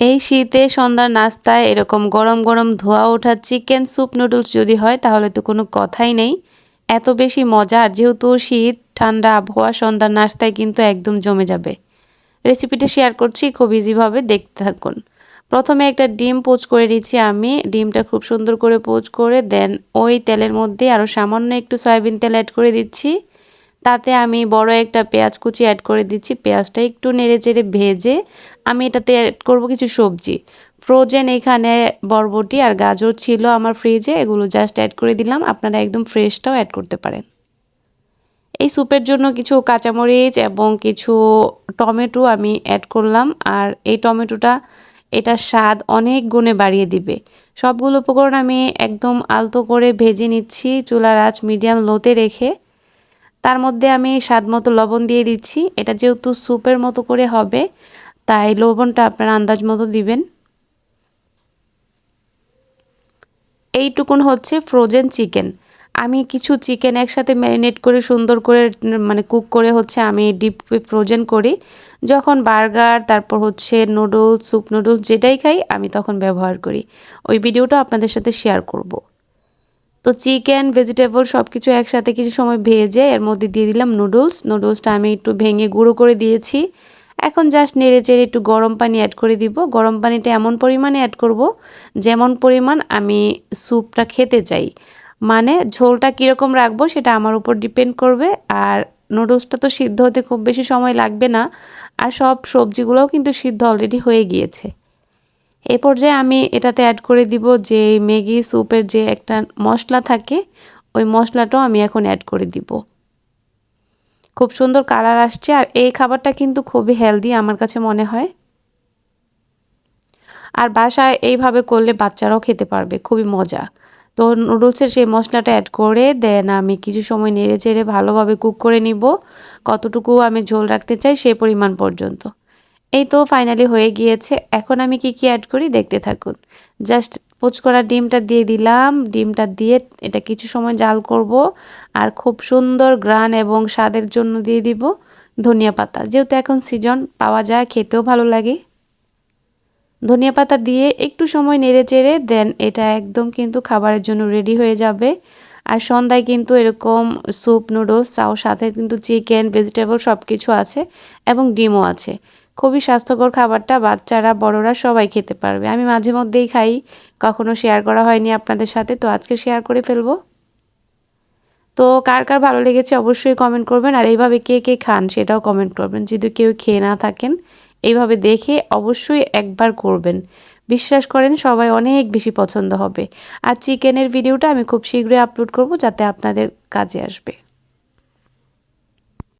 এই শীতে সন্ধ্যার নাস্তায় এরকম গরম গরম ধোয়া ওঠা চিকেন স্যুপ নুডলস যদি হয়, তাহলে তো কোনো কথাই নেই। এত বেশি মজা আর যেহেতু শীত, ঠান্ডা আবহাওয়া, সন্ধ্যার নাস্তায় কিন্তু একদম জমে যাবে। রেসিপিটা শেয়ার করছি, খুব ইজিভাবে দেখতে থাকুন। প্রথমে একটা ডিম পোচ করে নিচ্ছি আমি। ডিমটা খুব সুন্দর করে পোচ করে, দেন ওই তেলের মধ্যে আরও সামান্য একটু সয়াবিন তেল অ্যাড করে দিচ্ছি। তাতে আমি বড় একটা পেঁয়াজ কুচি অ্যাড করে দিচ্ছি। পেঁয়াজটা একটু নেড়ে চেড়ে ভেজে আমি এটাতে অ্যাড করব কিছু সবজি। ফ্রোজেন এখানে বরবটি আর গাজর ছিল আমার ফ্রিজে এগুলো জাস্ট অ্যাড করে দিলাম। আপনারা একদম ফ্রেশটাও অ্যাড করতে পারেন। এই স্যুপের জন্য কিছু কাঁচামরিচ এবং কিছু টমেটো আমি অ্যাড করলাম। আর এই টমেটোটা এটা স্বাদ অনেক গুণে বাড়িয়ে দিবে। সবগুলো উপকরণ আমি একদম আলতো করে ভেজে নিচ্ছি। চুলার আঁচ মিডিয়াম লোতে রেখে তার মধ্যে আমি স্বাদ মতো লবণ দিয়ে দিচ্ছি। এটা যেহেতু স্যুপের মতো করে হবে, তাই লবণটা আপনার আন্দাজ মতো দিবেন। এইটুকুন হচ্ছে ফ্রোজেন চিকেন আমি কিছু চিকেন একসাথে ম্যারিনেট করে, সুন্দর করে মানে কুক করে হচ্ছে আমি ডিপ ফ্রোজেন করি। যখন বার্গার তারপর হচ্ছে নুডলস স্যুপ নুডলস যেটাই খাই, আমি তখন ব্যবহার করি। ওই ভিডিওটা আপনাদের সাথে শেয়ার করব। তো চিকেন ভেজিটেবল সব কিছু একসাথে কিছু সময় ভেজে এর মধ্যে দিয়ে দিলাম নুডলস নুডলসটা আমি একটু ভেঙে গুঁড়ো করে দিয়েছি। এখন জাস্ট নেড়ে চেড়ে একটু গরম পানি অ্যাড করে দিব। গরম পানিটা এমন পরিমাণে অ্যাড করব যেমন পরিমাণ আমি স্যুপটা খেতে চাই। মানে ঝোলটা কীরকম রাখব সেটা আমার উপর ডিপেন্ড করবে। আর নুডলসটা তো সিদ্ধ হতে খুব বেশি সময় লাগবে না। আর সব সবজিগুলোও কিন্তু সিদ্ধ অলরেডি হয়ে গিয়েছে। এ পর্যায়ে আমি এটাতে অ্যাড করে দিব যে ম্যাগি স্যুপের যে একটা মশলা থাকে, ওই মশলাটাও আমি এখন অ্যাড করে দিব। খুব সুন্দর কালার আসছে আর এই খাবারটা কিন্তু খুবই হেলদি আমার কাছে মনে হয়। আর বাসায় এইভাবে করলে বাচ্চারাও খেতে পারবে, খুবই মজা। তো নুডলসের সেই মশলাটা অ্যাড করে দেন আমি কিছু সময় নেড়ে চেড়ে ভালোভাবে কুক করে নিব। কতটুকু আমি ঝোল রাখতে চাই সেই পরিমাণ পর্যন্ত। এই তো ফাইনালি হয়ে গিয়েছে। এখন আমি কি কি অ্যাড করি দেখতে থাকুন। জাস্ট পোচ করা ডিমটা দিয়ে দিলাম। ডিমটা দিয়ে এটা কিছু সময় জাল করব আর খুব সুন্দর গ্রান এবং স্বাদের জন্য দিয়ে দিব ধনিয়া পাতা। যেহেতু এখন সিজন পাওয়া যায়, খেতেও ভালো লাগে। ধনিয়া পাতা দিয়ে একটু সময় নেড়ে চেড়ে দেন এটা একদম কিন্তু খাবারের জন্য রেডি হয়ে যাবে। আর সন্ধ্যায় কিন্তু এরকম স্যুপ নুডলস চাও, সাথে কিন্তু চিকেন ভেজিটেবল সব কিছু আছে এবং ডিমও আছে। খুবই স্বাস্থ্যকর খাবারটা বাচ্চারা, বড়রা সবাই খেতে পারবে। আমি মাঝে মধ্যেই খাই, কখনো শেয়ার করা হয়নি আপনাদের সাথে, তো আজকে শেয়ার করে ফেলব। তো কার কার ভালো লেগেছে অবশ্যই কমেন্ট করবেন, আর এইভাবে কে কে খান সেটাও কমেন্ট করবেন। যদি কেউ খেয়ে না থাকেন, এইভাবে দেখে অবশ্যই একবার করবেন। বিশ্বাস করেন, সবাই অনেক বেশি পছন্দ হবে। আর চিকেনের ভিডিওটা আমি খুব শীঘ্রই আপলোড করব, যাতে আপনাদের কাজে আসবে।